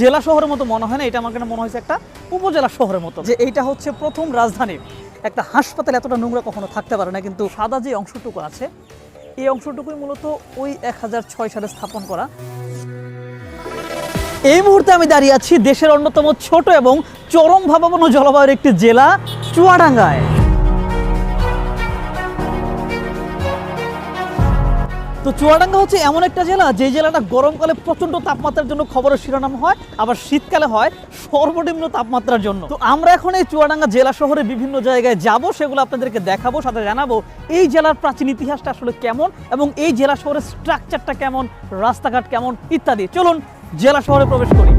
জেলা শহরের মতো মনে হয় না, এটা আমার কাছে মনে হয়েছে একটা উপজেলা শহরের মতো। যে এইটা হচ্ছে প্রথম রাজধানী। একটা হাসপাতাল এতটা নোংরা কখনো থাকতে পারে না, কিন্তু সাদা যে অংশটুকু আছে, এই অংশটুকুই মূলত ওই এক হাজার ছয় সালে স্থাপন করা। এই মুহূর্তে আমি দাঁড়িয়ে আছি দেশের অন্যতম ছোট এবং চরম ভাবাপন্ন জলবায়ুর একটি জেলা, চুয়াডাঙ্গায়। তো চুয়াডাঙ্গা হচ্ছে এমন একটা জেলা, যে জেলাটা গরমকালে প্রচণ্ড তাপমাত্রার জন্য খবরের শিরোনাম হয়, আবার শীতকালে হয় সর্বনিম্ন তাপমাত্রার জন্য। তো আমরা এখন এই চুয়াডাঙ্গা জেলা শহরে বিভিন্ন জায়গায় যাব, সেগুলো আপনাদেরকে দেখাবো, সাথে জানাব এই জেলার প্রাচীন ইতিহাসটা আসলে কেমন এবং এই জেলা শহরের স্ট্রাকচারটা কেমন, রাস্তাঘাট কেমন, ইত্যাদি। চলুন জেলা শহরে প্রবেশ করি।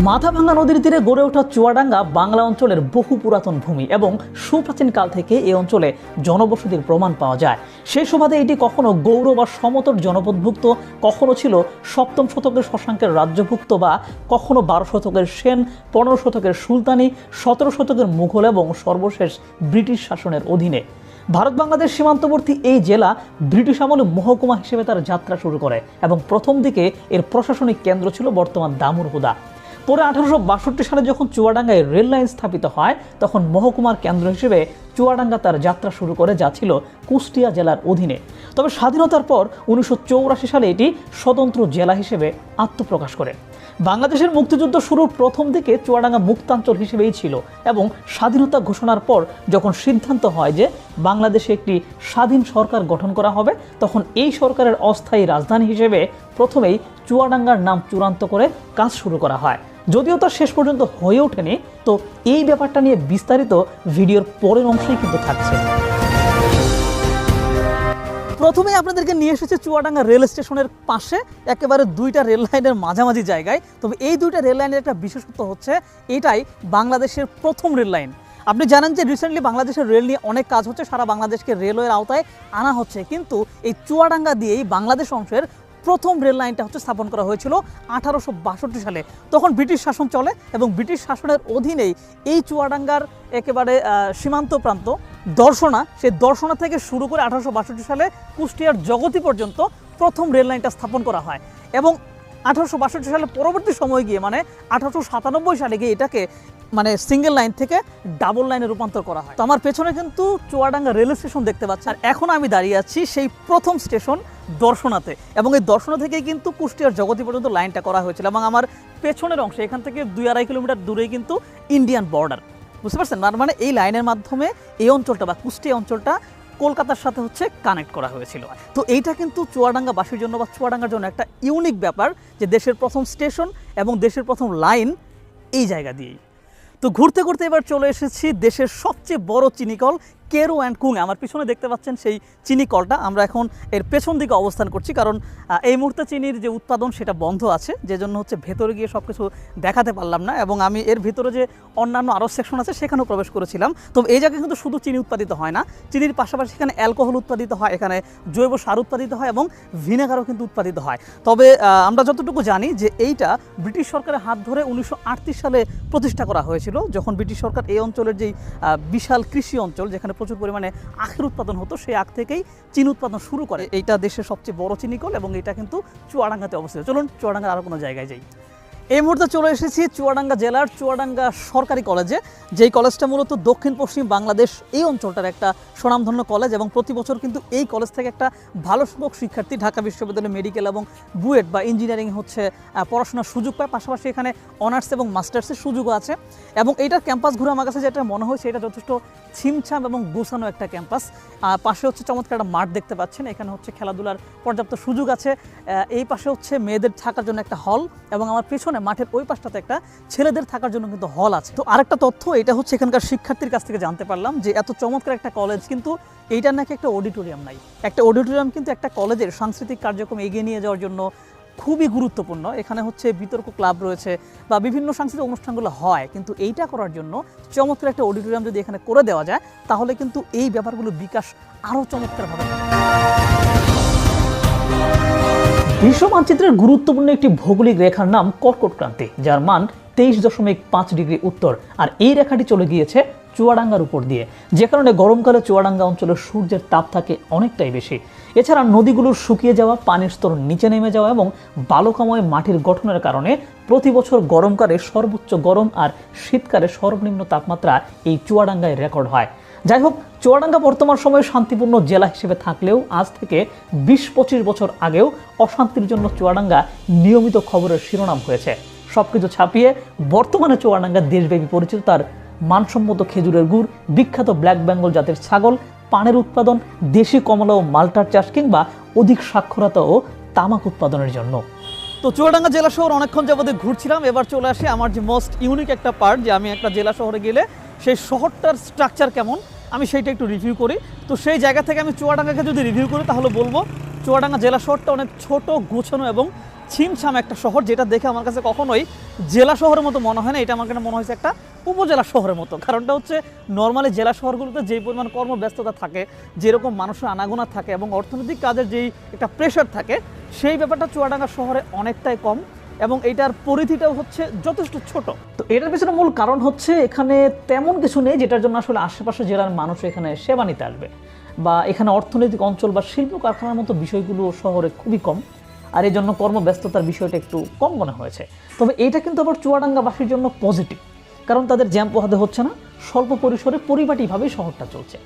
মাথাভাঙ্গা নদীর তীরে গড়ে ওঠা চুয়াডাঙ্গা বাংলা অঞ্চলের বহু পুরাতন ভূমি এবং সুপ্রাচীন কাল থেকে এই অঞ্চলে জনবসতির প্রমাণ পাওয়া যায়। সেই সুবাদে এটি কখনো গৌর বা সমতট জনপদভুক্ত, কখনো ছিল সপ্তম শতকের শশাঙ্কের রাজ্যভুক্ত বা কখনো বারো শতকের সেন, পনেরো শতকের সুলতানি, সতেরো শতকের মুঘল এবং সর্বশেষ ব্রিটিশ শাসনের অধীনে। ভারত বাংলাদেশ সীমান্তবর্তী এই জেলা ব্রিটিশ আমলে মহকুমা হিসেবে তার যাত্রা শুরু করে এবং প্রথম দিকে এর প্রশাসনিক কেন্দ্র ছিল বর্তমান দামুরহুদা পরে আঠারোশো বাষট্টি সালে যখন চুয়াডাঙ্গায় রেল লাইন স্থাপিত হয়, তখন মহকুমার কেন্দ্র হিসেবে চুয়াডাঙ্গা তার যাত্রা শুরু করে, যা ছিল কুষ্টিয়া জেলার অধীনে। তবে স্বাধীনতার পর উনিশশো সালে এটি স্বতন্ত্র জেলা হিসেবে আত্মপ্রকাশ করে। বাংলাদেশের মুক্তিযুদ্ধ শুরুর প্রথম দিকে চুয়াডাঙ্গা মুক্তাঞ্চল হিসেবেই ছিল এবং স্বাধীনতা ঘোষণার পর যখন সিদ্ধান্ত হয় যে বাংলাদেশে একটি স্বাধীন সরকার গঠন করা হবে, তখন এই সরকারের অস্থায়ী রাজধানী হিসেবে প্রথমেই চুয়াডাঙ্গার নাম চূড়ান্ত করে কাজ শুরু করা হয়। যদিও তা শেষ পর্যন্ত হয়ে ওঠেনি, তো এই ব্যাপারটা নিয়ে বিস্তারিত ভিডিওর পরের অংশেই কিন্তু থাকছে। প্রথমে আপনাদেরকে নিয়ে এসেছে চুয়াডাঙ্গা রেল স্টেশনের পাশে, একেবারে দুইটা রেল লাইনের মাঝামাঝি জায়গায়। তবে এই দুইটা রেল লাইনের একটা বিশেষত্ব হচ্ছে, এটাই বাংলাদেশের প্রথম রেল লাইন। আপনি জানেন যে রিসেন্টলি বাংলাদেশের রেল নিয়ে অনেক কাজ হচ্ছে, সারা বাংলাদেশকে রেলওয়ের আওতায় আনা হচ্ছে। কিন্তু এই চুয়াডাঙ্গা দিয়েই বাংলাদেশ অংশের প্রথম রেল লাইনটা হচ্ছে স্থাপন করা হয়েছিল আঠারোশো বাষট্টি সালে। তখন ব্রিটিশ শাসন চলে এবং ব্রিটিশ শাসনের অধীনেই এই চুয়াডাঙ্গার একেবারে সীমান্ত প্রান্ত দর্শনা সেই দর্শনা থেকে শুরু করে আঠারোশো বাষট্টি সালে কুষ্টিয়ার জগতি পর্যন্ত প্রথম রেল লাইনটা স্থাপন করা হয়। এবং আঠারোশো বাষট্টি সালে পরবর্তী সময় গিয়ে মানে আঠারোশো সাতানব্বই সালে গিয়ে এটাকে মানে সিঙ্গেল লাইন থেকে ডাবল লাইনে রূপান্তর করা হয়। তো আমার পেছনে কিন্তু চুয়াডাঙ্গা রেল স্টেশন দেখতে পাচ্ছি আর এখন আমি দাঁড়িয়ে আছি সেই প্রথম স্টেশন দর্শনাতে। এবং এই দর্শনা থেকেই কিন্তু কুষ্টিয়ার জগতি পর্যন্ত লাইনটা করা হয়েছিল। এবং আমার পেছনের অংশে, এখান থেকে দুই আড়াই কিলোমিটার দূরেই কিন্তু ইন্ডিয়ান বর্ডার বুঝতে পারছেন? মানে এই লাইনের মাধ্যমে এই অঞ্চলটা বা কুষ্টিয়া অঞ্চলটা কলকাতার সাথে হচ্ছে কানেক্ট করা হয়েছিল। তো এইটা কিন্তু চুয়াডাঙ্গাবাসীর জন্য বা চুয়াডাঙ্গার জন্য একটা ইউনিক ব্যাপার যে দেশের প্রথম স্টেশন এবং দেশের প্রথম লাইন এই জায়গা দিয়েই। তো ঘুরতে ঘুরতে এবার চলে এসেছি দেশের সবচেয়ে বড় চিনিকল কেরো অ্যান্ড কুং, আমার পিছনে দেখতে পাচ্ছেন সেই চিনি কলটা। আমরা এখন এর পেছন দিকে অবস্থান করছি, কারণ এই মুহূর্তে চিনির যে উৎপাদন সেটা বন্ধ আছে যে জন্য হচ্ছে ভেতরে গিয়ে সব কিছু দেখাতে পারলাম না। এবং আমি এর ভিতরে যে অন্যান্য আরও সেকশন আছে, সেখানেও প্রবেশ করেছিলাম। তো এই জায়গায় কিন্তু শুধু চিনি উৎপাদিত হয় না, চিনির পাশাপাশি এখানে অ্যালকোহল উৎপাদিত হয়, এখানে জৈব সার উৎপাদিত হয় এবং ভিনেগারও কিন্তু উৎপাদিত হয়। তবে আমরা যতটুকু জানি যে এইটা ব্রিটিশ সরকারের হাত ধরে উনিশশো আটত্রিশ সালে প্রতিষ্ঠা করা হয়েছিল, যখন ব্রিটিশ সরকার এই অঞ্চলের যেই বিশাল কৃষি অঞ্চল, যেখানে প্রচুর পরিমাণে আখের উৎপাদন হতো, সেই আখ থেকেই চিনি উৎপাদন শুরু করে। এইটা দেশের সবচেয়ে বড় চিনিকল এবং এটা কিন্তু চুয়াডাঙ্গাতে অবস্থিত। চলুন চুয়াডাঙ্গার আরও কোনো জায়গায় যাই। এই মুহূর্তে চলে এসেছি চুয়াডাঙ্গা জেলার চুয়াডাঙ্গা সরকারি কলেজে। যেই কলেজটা মূলত দক্ষিণ, পশ্চিম বাংলাদেশ এই অঞ্চলটার একটা স্বনামধন্য কলেজ এবং প্রতি বছর কিন্তু এই কলেজ থেকে একটা ভালো সংখ্যক শিক্ষার্থী ঢাকা বিশ্ববিদ্যালয় মেডিকেল এবং বুয়েট বা ইঞ্জিনিয়ারিং হচ্ছে পড়াশোনার সুযোগ পায়। পাশাপাশি এখানে অনার্স এবং মাস্টার্সের সুযোগও আছে এবং এইটার ক্যাম্পাস ঘুরে আমার কাছে যেটা মনে হয়েছে এটা যথেষ্ট ছিমছাম এবং গোছানো একটা ক্যাম্পাস। পাশে হচ্ছে চমৎকার একটা মাঠ দেখতে পাচ্ছেন। এখানে হচ্ছে খেলাধুলার পর্যাপ্ত সুযোগ আছে। এই পাশে হচ্ছে মেয়েদের থাকার জন্য একটা হল এবং আমার পেছনে মাঠের ওই পাশটাতে একটা ছেলেদের থাকার জন্য কিন্তু হল আছে। তো আরেকটা তথ্য, এটা হচ্ছে এখানকার শিক্ষার্থীর কাছ থেকে জানতে পারলাম যে এত চমৎকার একটা কলেজ কিন্তু এইটার নাকি একটা অডিটোরিয়াম নাই। একটা অডিটোরিয়াম কিন্তু একটা কলেজের সাংস্কৃতিক কার্যক্রম এগিয়ে নিয়ে যাওয়ার জন্য খুবই গুরুত্বপূর্ণ। এখানে হচ্ছে বিতর্ক ক্লাব রয়েছে বা বিভিন্ন সাংস্কৃতিক অনুষ্ঠানগুলো হয়, কিন্তু এইটা করার জন্য চমৎকার একটা অডিটোরিয়াম যদি এখানে করে দেওয়া যায়, তাহলে কিন্তু এই ব্যাপারগুলো বিকাশ আরও চমৎকারভাবে। বিশ্ব মানচিত্রের গুরুত্বপূর্ণ একটি ভৌগোলিক রেখার নাম কর্কট ক্রান্তি, যার মান তেইশ দশমিক পাঁচ ডিগ্রি উত্তর। আর এই রেখাটি চলে গিয়েছে চুয়াডাঙ্গার উপর দিয়ে, যে কারণে গরমকালে চুয়াডাঙ্গা অঞ্চলের সূর্যের তাপ থাকে অনেকটাই বেশি। এছাড়া নদীগুলোর শুকিয়ে যাওয়া, পানির স্তর নিচে নেমে যাওয়া এবং বালুকাময় মাটির গঠনের কারণে প্রতি বছর গরমকালে সর্বোচ্চ গরম আর শীতকালে সর্বনিম্ন তাপমাত্রা এই চুয়াডাঙ্গায় রেকর্ড হয়। যাই হোক চুয়াডাঙ্গা বর্তমান সময়ে শান্তিপূর্ণ জেলা হিসেবে থাকলেও আজ থেকে বিশ পঁচিশ বছর আগেও অশান্তির জন্য চুয়াডাঙ্গা নিয়মিত খবরের শিরোনাম হয়েছে। সবকিছু ছাপিয়ে বর্তমানে চুয়াডাঙ্গা দেশব্যাপী পরিচিত তার মানসম্মত খেজুরের গুড়, বিখ্যাত ব্ল্যাক বেঙ্গল জাতের ছাগল, পানের উৎপাদন, দেশি কমলা ও মাল্টার চাষ কিংবা অধিক সাক্ষরতা ও তামাক উৎপাদনের জন্য। তো চুয়াডাঙ্গা জেলা শহর অনেকক্ষণ যাবতে ঘুরছিলাম। এবার চলে আসে আমার যে মোস্ট ইউনিক একটা পার্ট যে আমি একটা জেলা শহরে গেলে সেই শহরটার স্ট্রাকচার কেমন, আমি সেইটা একটু রিভিউ করি। তো সেই জায়গা থেকে আমি চুয়াডাঙ্গাকে যদি রিভিউ করি, তাহলে বলব চুয়াডাঙ্গা জেলা শহরটা অনেক ছোট, গোছানো এবং ছিমছাম একটা শহর যেটা দেখে আমার কাছে কখনোই জেলা শহরের মতো মনে হয় না। এটা আমার কাছে মনে হয়েছে একটা উপজেলা শহরের মতো। কারণটা হচ্ছে নর্মালি জেলা শহরগুলোতে যে পরিমাণ কর্মব্যস্ততা থাকে, যেরকম মানুষের আনাগোনা থাকে এবং অর্থনৈতিক কাজের যেই একটা প্রেশার থাকে, সেই ব্যাপারটা চুয়াডাঙ্গা শহরে অনেকটাই কম এবং এটার পরিধিটাও হচ্ছে যথেষ্ট ছোট। তো এটার পিছনে মূল কারণ হচ্ছে এখানে তেমন কিছু নেই যেটার জন্য আসলে আশেপাশে জেলার মানুষ এখানে সেবা নিতে আসবে। বা এখানে অর্থনৈতিক অঞ্চল বা শিল্প কারখানার মতো বিষয়গুলো শহরে খুবই কম। আর এই জন্য কর্মব্যস্ততার বিষয়টা একটু কম মনে হয়েছে। তবে এটা কিন্তু আবার চুয়াডাঙ্গাবাসীর জন্য পজিটিভ, কারণ তাদের জ্যাম পোহাতে হচ্ছে না, স্বল্প পরিসরে পরিপাটিভাবেই শহরটা চলছে।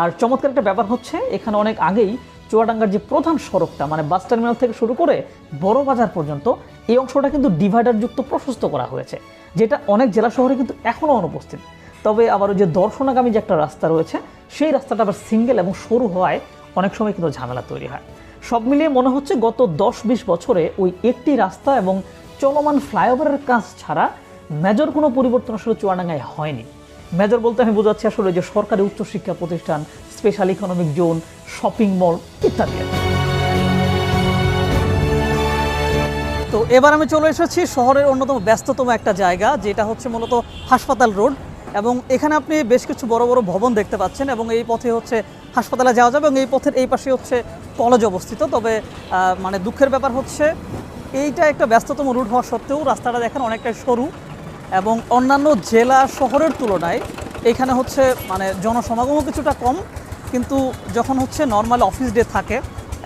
আর চমৎকার একটা ব্যাপার হচ্ছে, এখানে অনেক আগেই চুয়াডাঙ্গার যে প্রধান সড়কটা মানে বাস টার্মিনাল থেকে শুরু করে বড় বাজার পর্যন্ত, এই অংশটা কিন্তু ডিভাইডার যুক্ত প্রশস্ত করা হয়েছে, যেটা অনেক জেলা শহরে কিন্তু এখনও অনুপস্থিত। তবে আবার ওই যে দর্শনাগামী যে একটা রাস্তা রয়েছে, সেই রাস্তাটা আবার সিঙ্গেল এবং সরু হওয়ায় অনেক সময় কিন্তু ঝামেলা তৈরি হয়। সব মিলিয়ে মনে হচ্ছে গত দশ বিশ বছরে ওই একটি রাস্তা এবং চলমান ফ্লাইওভারের কাজ ছাড়া মেজর কোনো পরিবর্তন আসলে চুয়াডাঙ্গায় হয়নি। মেজর বলতে আমি বোঝাচ্ছি আসলে যে সরকারি উচ্চশিক্ষা প্রতিষ্ঠান special economic zone shopping mall ইত্যাদি। তো এবার আমি চলে এসেছি শহরের অন্যতম ব্যস্ততম একটা জায়গা, যেটা হচ্ছে মূলত হাসপাতাল রোড। এবং এখানে আপনি বেশ কিছু বড় বড় ভবন দেখতে পাচ্ছেন এবং এই পথে হচ্ছে হাসপাতালে যাওয়া যাবে এবং এই পথের এই পাশে হচ্ছে কলেজ অবস্থিত। তবে মানে দুঃখের ব্যাপার হচ্ছে, এইটা একটা ব্যস্ততম রুট হওয়া সত্ত্বেও রাস্তাটা দেখেন অনেকটাই সরু এবং অন্যান্য জেলা শহরের তুলনায় এখানে হচ্ছে মানে জনসমাগমও কিছুটা কম। কিন্তু যখন হচ্ছে নর্মাল অফিস ডে থাকে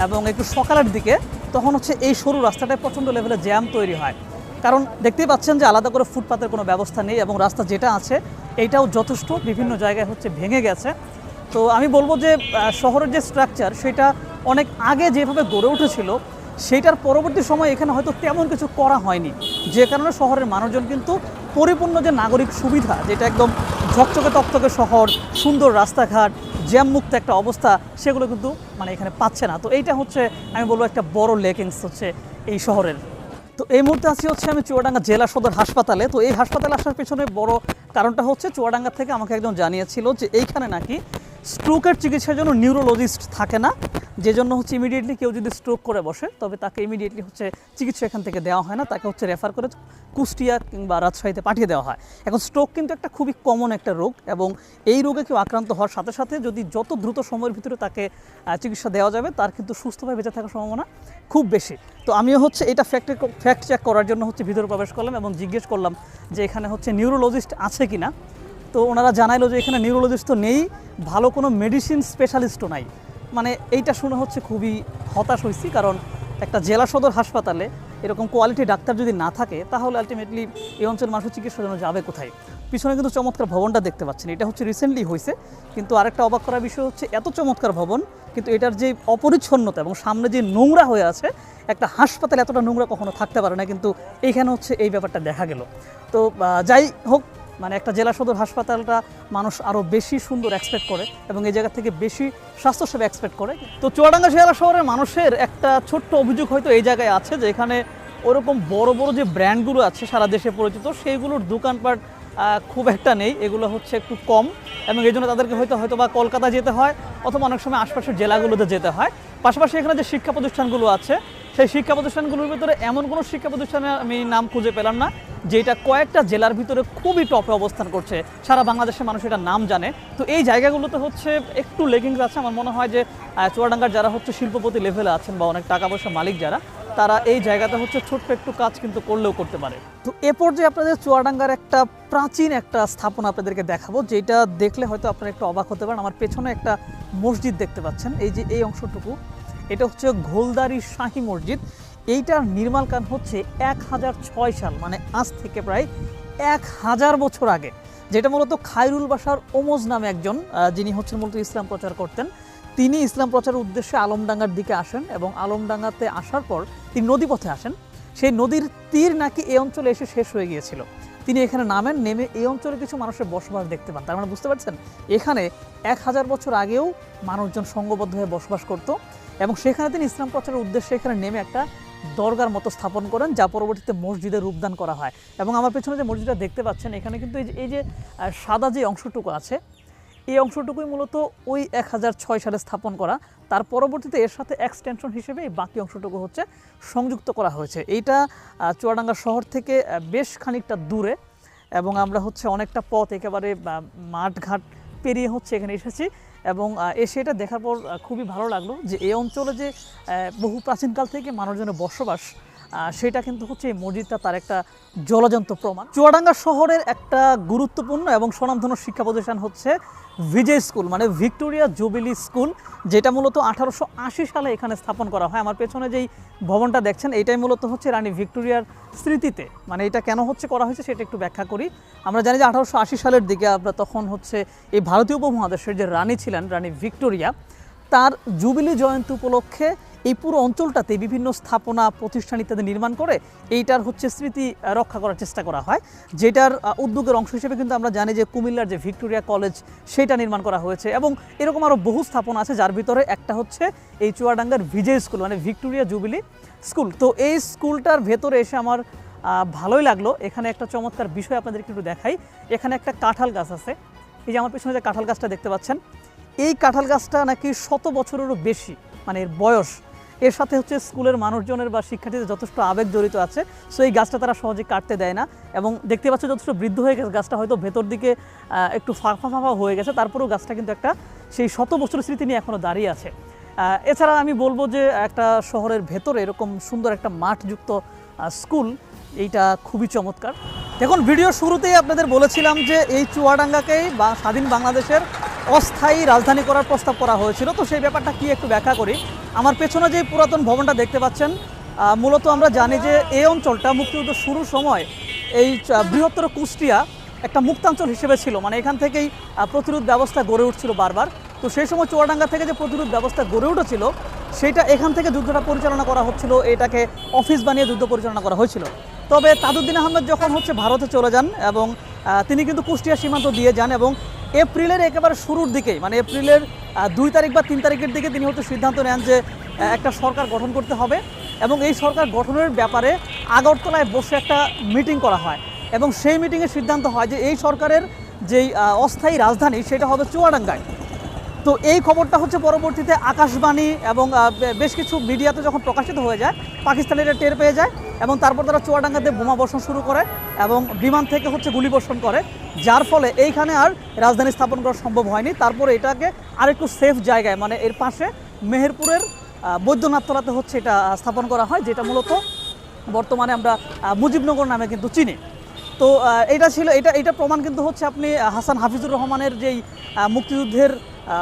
এবং একটু সকালের দিকে, তখন হচ্ছে এই সরু রাস্তাটায় প্রচণ্ড লেভেলে জ্যাম তৈরি হয়। কারণ দেখতেই পাচ্ছেন যে আলাদা করে ফুটপাতের কোনো ব্যবস্থা নেই এবং রাস্তা যেটা আছে এইটাও যথেষ্ট, বিভিন্ন জায়গায় হচ্ছে ভেঙে গেছে। তো আমি বলব যে শহরের যে স্ট্রাকচার সেটা অনেক আগে যেভাবে গড়ে উঠেছিল, সেটার পরবর্তী সময় এখানে হয়তো তেমন কিছু করা হয়নি। যে কারণে শহরের মানুষজন কিন্তু পরিপূর্ণ যে নাগরিক সুবিধা, যেটা একদম ঝকচকে তকচকে শহর, সুন্দর রাস্তাঘাট জ্যাম মুক্ত একটা অবস্থা, সেগুলো কিন্তু মানে এখানে পাচ্ছে না। তো এইটা হচ্ছে, আমি বলব একটা বড় লেকিংস হচ্ছে এই শহরের। তো এই মুহূর্তে আছি হচ্ছে আমি চুয়াডাঙ্গা জেলা সদর হাসপাতালে। তো এই হাসপাতালে আসার পেছনে বড় কারণটা হচ্ছে চুয়াডাঙ্গা থেকে আমাকে একজন জানিয়েছিল যে এইখানে নাকি স্ট্রোকের চিকিৎসার জন্য নিউরোলজিস্ট থাকে না, যে জন্য হচ্ছে ইমিডিয়েটলি কেউ যদি স্ট্রোক করে বসে, তবে তাকে ইমিডিয়েটলি হচ্ছে চিকিৎসা এখান থেকে দেওয়া হয় না, তাকে হচ্ছে রেফার করে কুষ্টিয়া কিংবা রাজশাহীতে পাঠিয়ে দেওয়া হয়। এখন স্ট্রোক কিন্তু একটা খুবই কমন একটা রোগ এবং এই রোগে কেউ আক্রান্ত হওয়ার সাথে সাথে যদি যত দ্রুত সময়ের ভিতরে তাকে চিকিৎসা দেওয়া যাবে, তার কিন্তু সুস্থভাবে বেঁচে থাকার সম্ভাবনা খুব বেশি। তো আমিও হচ্ছে এটা ফ্যাক্ট ফ্যাক্ট চেক করার জন্য হচ্ছে ভিতরে প্রবেশ করলাম এবং জিজ্ঞেস করলাম যে এখানে হচ্ছে নিউরোলজিস্ট আছে কি না তো ওনারা জানাইলো যে এখানে নিউরোলজিস্ট তো নেই, ভালো কোনো মেডিসিন স্পেশালিস্টও নাই। মানে এইটা শুনে হচ্ছে খুবই হতাশ হয়েছি কারণ একটা জেলা সদর হাসপাতালে এরকম কোয়ালিটি ডাক্তার যদি না থাকে, তাহলে আলটিমেটলি এই অঞ্চলের মানুষ চিকিৎসার জন্য যাবে কোথায়? পিছনে কিন্তু চমৎকার ভবনটা দেখতে পাচ্ছেন, এটা হচ্ছে রিসেন্টলি হয়েছে কিন্তু আরেকটা অবাক করার বিষয় হচ্ছে এত চমৎকার ভবন, কিন্তু এটার যে অপরিচ্ছন্নতা এবং সামনে যে নোংরা হয়ে আছে, একটা হাসপাতালে এতটা নোংরা কখনো থাকতে পারে না, কিন্তু এইখানে হচ্ছে এই ব্যাপারটা দেখা গেল। তো যাই হোক মানে একটা জেলা সদর হাসপাতালটা মানুষ আরও বেশি সুন্দর এক্সপেক্ট করে এবং এই জায়গা থেকে বেশি স্বাস্থ্যসেবা এক্সপেক্ট করে। তো চুয়াডাঙ্গা জেলা শহরের মানুষের একটা ছোট্ট অভিযোগ হয়তো এই জায়গায় আছে যে এখানে ওরকম বড় বড় যে ব্র্যান্ডগুলো আছে সারা দেশে পরিচিত, সেইগুলোর দোকানপাট খুব একটা নেই। এগুলো হচ্ছে একটু কম এবং এই জন্য তাদেরকে হয়তো হয়তো বা কলকাতা যেতে হয় অথবা অনেক সময় আশপাশের জেলাগুলোতে যেতে হয়। পাশাপাশি এখানে যে শিক্ষা প্রতিষ্ঠানগুলো আছে, সেই শিক্ষা প্রতিষ্ঠানগুলোর ভিতরে এমন কোনো শিক্ষা প্রতিষ্ঠানের আমি নাম খুঁজে পেলাম না। যেটা কয়েকটা জেলার ভিতরে খুবই টপে অবস্থান করছে। সারা বাংলাদেশের মানুষ এটা নাম জানে। তো এই জায়গাগুলোতে হচ্ছে একটু লেগিংস আছে। আমার মনে হয় যে চুয়াডাঙ্গার যারা হচ্ছে শিল্পপতি লেভেলে আছেন বা অনেক টাকা পয়সা মালিক যারা, তারা এই জায়গাতে হচ্ছে ছোট্ট একটু কাজ কিন্তু করলেও করতে পারে। তো এ পর্যায়ে আপনাদের চুয়াডাঙ্গার একটা প্রাচীন একটা স্থাপনা আপনাদেরকে দেখাবো, যেটা দেখলে হয়তো আপনারা একটু অবাক হতে পারেন। আমার পেছনে একটা মসজিদ দেখতে পাচ্ছেন। এই যে এই অংশটুকু, এটা হচ্ছে ঘোলদারি শাহী মসজিদ। এইটার নির্মাণ কান হচ্ছে এক হাজার ছয় সাল মানে আজ থেকে প্রায় এক হাজার বছর আগে, যেটা মূলত খায়রুল বাসার ওমজ নামে একজন যিনি হচ্ছেন মূলত ইসলাম প্রচার করতেন। তিনি ইসলাম প্রচারের উদ্দেশ্যে আলমডাঙ্গার দিকে আসেন এবং আলমডাঙ্গাতে আসার পর তিনি নদীপথে আসেন। সেই নদীর তীর নাকি এই অঞ্চলে এসে শেষ হয়ে গিয়েছিল। তিনি এখানে নামেন, নেমে এই অঞ্চলে কিছু মানুষের বসবাস দেখতে পান। তার মানে বুঝতে পারছেন? এখানে এক হাজার বছর আগেও মানুষজন সঙ্গবদ্ধ হয়ে বসবাস করত এবং সেখানে তিনি ইসলাম প্রচারের উদ্দেশ্যে এখানে নেমে একটা দরগার মতো স্থাপন করেন, যা পরবর্তীতে মসজিদে রূপদান করা হয়। এবং আমার পেছনে যে মসজিদটা দেখতে পাচ্ছেন, এখানে কিন্তু এই যে সাদা যে অংশটুকু আছে, এই অংশটুকুই মূলত ওই এক হাজার ছয় সালে স্থাপন করা। তার পরবর্তীতে এর সাথে এক্সটেনশন হিসেবে এই বাকি অংশটুকু হচ্ছে সংযুক্ত করা হয়েছে। এইটা চুয়াডাঙ্গা শহর থেকে বেশ খানিকটা দূরে এবং আমরা হচ্ছে অনেকটা পথ একেবারে মাঠঘাট পেরিয়ে হচ্ছে এখানে এসেছি। এবং এসে এটা দেখার পর খুবই ভালো লাগল যে এই অঞ্চলে যে বহু প্রাচীনকাল থেকে মানুষজনের বসবাস সেটা কিন্তু হচ্ছে এই মসজিদটা তার একটা জলজন্ত প্রমাণ। চুয়াডাঙ্গা শহরের একটা গুরুত্বপূর্ণ এবং স্বনামধন্য শিক্ষা প্রতিষ্ঠান হচ্ছে ভিজে স্কুল মানে ভিক্টোরিয়া জুবিলি স্কুল, যেটা মূলত আঠারোশো আশি সালে এখানে স্থাপন করা হয়। আমার পেছনে যেই ভবনটা দেখছেন, এটাই মূলত হচ্ছে রানী ভিক্টোরিয়ার স্মৃতিতে। মানে এটা কেন হচ্ছে করা হয়েছে সেটা একটু ব্যাখ্যা করি। আমরা জানি যে আঠারোশো আশি সালের দিকে আমরা তখন হচ্ছে এই ভারতীয় উপমহাদেশের যে রানী ছিলেন, রানী ভিক্টোরিয়া, তার জুবিলি জয়ন্তী উপলক্ষে এই পুরো অঞ্চলটাতে বিভিন্ন স্থাপনা, প্রতিষ্ঠান ইত্যাদি নির্মাণ করে এইটার হচ্ছে স্মৃতি রক্ষা করার চেষ্টা করা হয়। যেটার উদ্যোগের অংশ হিসেবে কিন্তু আমরা জানি যে কুমিল্লার যে ভিক্টোরিয়া কলেজ, সেটা নির্মাণ করা হয়েছে এবং এরকম আরও বহু স্থাপনা আছে, যার ভিতরে একটা হচ্ছে এই চুয়াডাঙ্গার ভিজে স্কুল মানে ভিক্টোরিয়া জুবিলি স্কুল। তো এই স্কুলটার ভেতরে এসে আমার ভালোই লাগল। এখানে একটা চমৎকার বিষয় আপনাদেরকে একটু দেখাই। এখানে একটা কাঁঠাল গাছ আছে। এই যে আমার পেছনে যে কাঁঠাল গাছটা দেখতে পাচ্ছেন, এই কাঁঠাল গাছটা নাকি শত বছরেরও বেশি মানে এর বয়স এর সাথে হচ্ছে স্কুলের মানুষজনের বা শিক্ষার্থীদের যথেষ্ট আবেগ জড়িত আছে সো এই গাছটা তারা সহজে কাটতে দেয় না। এবং দেখতে পাচ্ছে যথেষ্ট বৃদ্ধ হয়ে গেছে, গাছটা হয়তো ভেতর দিকে একটু ফাঁপা ফাঁপা হয়ে গেছে, তারপরেও গাছটা কিন্তু একটা সেই শত বছরের স্মৃতি নিয়ে এখনও দাঁড়িয়ে আছে। এছাড়া আমি বলব যে একটা শহরের ভেতরে এরকম সুন্দর একটা মাঠযুক্ত স্কুল, এইটা খুবই চমৎকার। দেখুন ভিডিও শুরুতেই আপনাদের বলেছিলাম যে এই চুয়াডাঙ্গাকেই বা স্বাধীন বাংলাদেশের অস্থায়ী রাজধানী করার প্রস্তাব করা হয়েছিল, তো সেই ব্যাপারটা কি একটু ব্যাখ্যা করি। আমার পেছনে যে পুরাতন ভবনটা দেখতে পাচ্ছেন মূলত আমরা জানি যে এই অঞ্চলটা মুক্তিযুদ্ধ শুরুর সময় এই বৃহত্তর কুষ্টিয়া একটা মুক্তাঞ্চল হিসেবে ছিল। মানে এখান থেকেই প্রতিরোধ ব্যবস্থা গড়ে উঠছিল বারবার। তো সেই সময় চুয়াডাঙ্গা থেকে যে প্রতিরোধ ব্যবস্থা গড়ে উঠেছিল, সেটা এখান থেকে যুদ্ধটা পরিচালনা করা হচ্ছিল, এটাকে অফিস বানিয়ে যুদ্ধ পরিচালনা করা হয়েছিল। তবে তাজউদ্দিন আহমেদ যখন হচ্ছে ভারতে চলে যান এবং তিনি কিন্তু কুষ্টিয়া সীমান্ত দিয়ে যান এবং এপ্রিলের একেবারে শুরুর দিকেই মানে এপ্রিলের দুই তারিখ বা তিন তারিখের দিকে তিনি হচ্ছে সিদ্ধান্ত নেন যে একটা সরকার গঠন করতে হবে এবং এই সরকার গঠনের ব্যাপারে আগরতলায় বসে একটা মিটিং করা হয় এবং সেই মিটিংয়ে সিদ্ধান্ত হয় যে এই সরকারের যেই অস্থায়ী রাজধানী সেটা হবে চুয়াডাঙ্গায়। তো এই খবরটা হচ্ছে পরবর্তীতে আকাশবাণী এবং বেশ কিছু মিডিয়াতে যখন প্রকাশিত হয়ে যায়, পাকিস্তানিরা টের পেয়ে যায়। এবং তারপর তারা চুয়াডাঙ্গাতে বোমা বর্ষণ শুরু করে এবং বিমান থেকে হচ্ছে গুলি বর্ষণ করে। যার ফলে এইখানে আর রাজধানী স্থাপন করা সম্ভব হয়নি। তারপরে এটাকে আরেকটু সেফ জায়গায় মানে এর পাশে মেহেরপুরের বৈদ্যনাথতলাতে হচ্ছে এটা স্থাপন করা হয়, যেটা মূলত বর্তমানে আমরা মুজিবনগর নামে কিন্তু চিনি। তো এটা ছিল, এটা এটা প্রমাণ কিন্তু হচ্ছে আপনি হাসান হাফিজুর রহমানের যেই মুক্তিযুদ্ধের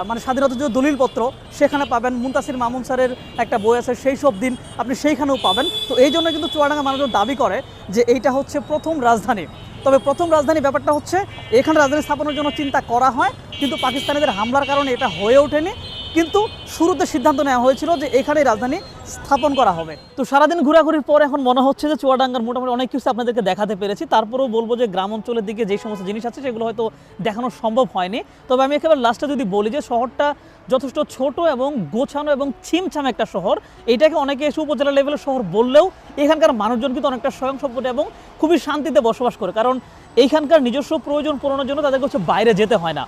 মানে স্বাধীনতা যুদ্ধ দলিলপত্র, সেখানে পাবেন মুন্তাসির মামুন স্যারের একটা বই আছে, সেই সব দিন আপনি সেইখানেও পাবেন। তো এই জন্য কিন্তু চুয়াডাঙ্গা মানুষজন দাবি করে যে এইটা হচ্ছে প্রথম রাজধানী। তবে প্রথম রাজধানী ব্যাপারটা হচ্ছে, এখানে রাজধানী স্থাপনের জন্য চিন্তা করা হয়, কিন্তু পাকিস্তানিদের হামলার কারণে এটা হয়ে ওঠেনি। কিন্তু শুরুতে সিদ্ধান্ত নেওয়া হয়েছিল যে এখানে রাজধানী স্থাপন করা হবে। তো সারাদিন ঘোরাঘুরির পর এখন মনে হচ্ছে যে চুয়াডাঙ্গার মোটামুটি অনেক কিছু আপনাদেরকে দেখাতে পেরেছি। তারপরেও বলব যে গ্রাম অঞ্চলের দিকে যে সমস্ত জিনিস আছে সেগুলো হয়তো দেখানো সম্ভব হয়নি। তবে আমি একেবারে লাস্টে যদি বলি যে শহরটা যথেষ্ট ছোট এবং গোছানো এবং ছিমছাম একটা শহর, এটাকে অনেকে এসে উপজেলা লেভেলের শহর বললেও এখানকার মানুষজন কিন্তু অনেকটা স্বয়ংসম্পদ এবং খুবই শান্তিতে বসবাস করে। কারণ এইখানকার নিজস্ব প্রয়োজন পূরণের জন্য তাদেরকে হচ্ছে বাইরে যেতে হয় না।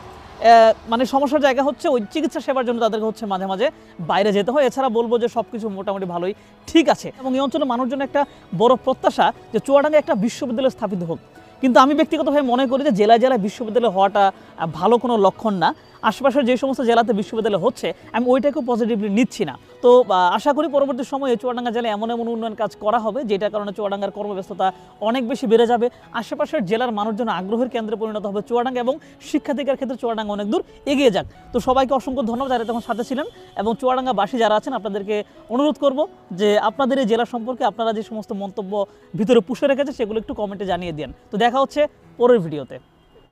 মানে সমস্যার জায়গা হচ্ছে ওই চিকিৎসা সেবার জন্য তাদেরকে হচ্ছে মাঝে মাঝে বাইরে যেতে হয়। এছাড়া বলব যে সব কিছু মোটামুটি ভালোই। ঠিক আছে। এবং এই অঞ্চলের মানুষজন একটা বড় প্রত্যাশা যে চুয়াডাঙ্গে একটা বিশ্ববিদ্যালয় স্থাপিত হোক। কিন্তু আমি ব্যক্তিগতভাবে মনে করি যে জেলায় জেলায় বিশ্ববিদ্যালয় হওয়াটা ভালো কোনো লক্ষণ না। আশেপাশের যে সমস্ত জেলাতে বিশ্ববিদ্যালয় হচ্ছে, আমি ওইটাকেও পজিটিভলি নিচ্ছি না। তো আশা করি পরবর্তী সময়ে চুয়াডাঙ্গা জেলায় এমন এমন উন্নয়ন কাজ করা হবে, যেটার কারণে চুয়াডাঙ্গার কর্মব্যস্ততা অনেক বেশি বেড়ে যাবে। আশেপাশের জেলার মানুষজন আগ্রহের কেন্দ্রে পরিণত হবে চুয়াডাঙ্গা এবং শিক্ষাধিকার ক্ষেত্রে চুয়াডাঙ্গা অনেক দূর এগিয়ে যাক। তো সবাইকে অসংখ্য ধন্যবাদ যারা তখন সাথে ছিলেন এবং চুয়াডাঙ্গাবাসী যারা আছেন, আপনাদেরকে অনুরোধ করব যে আপনাদের এই জেলা সম্পর্কে আপনারা যে সমস্ত মন্তব্য ভিতরে পুষে রেখেছে, সেগুলো একটু কমেন্টে জানিয়ে দিন তো দেখা হচ্ছে পরের ভিডিওতে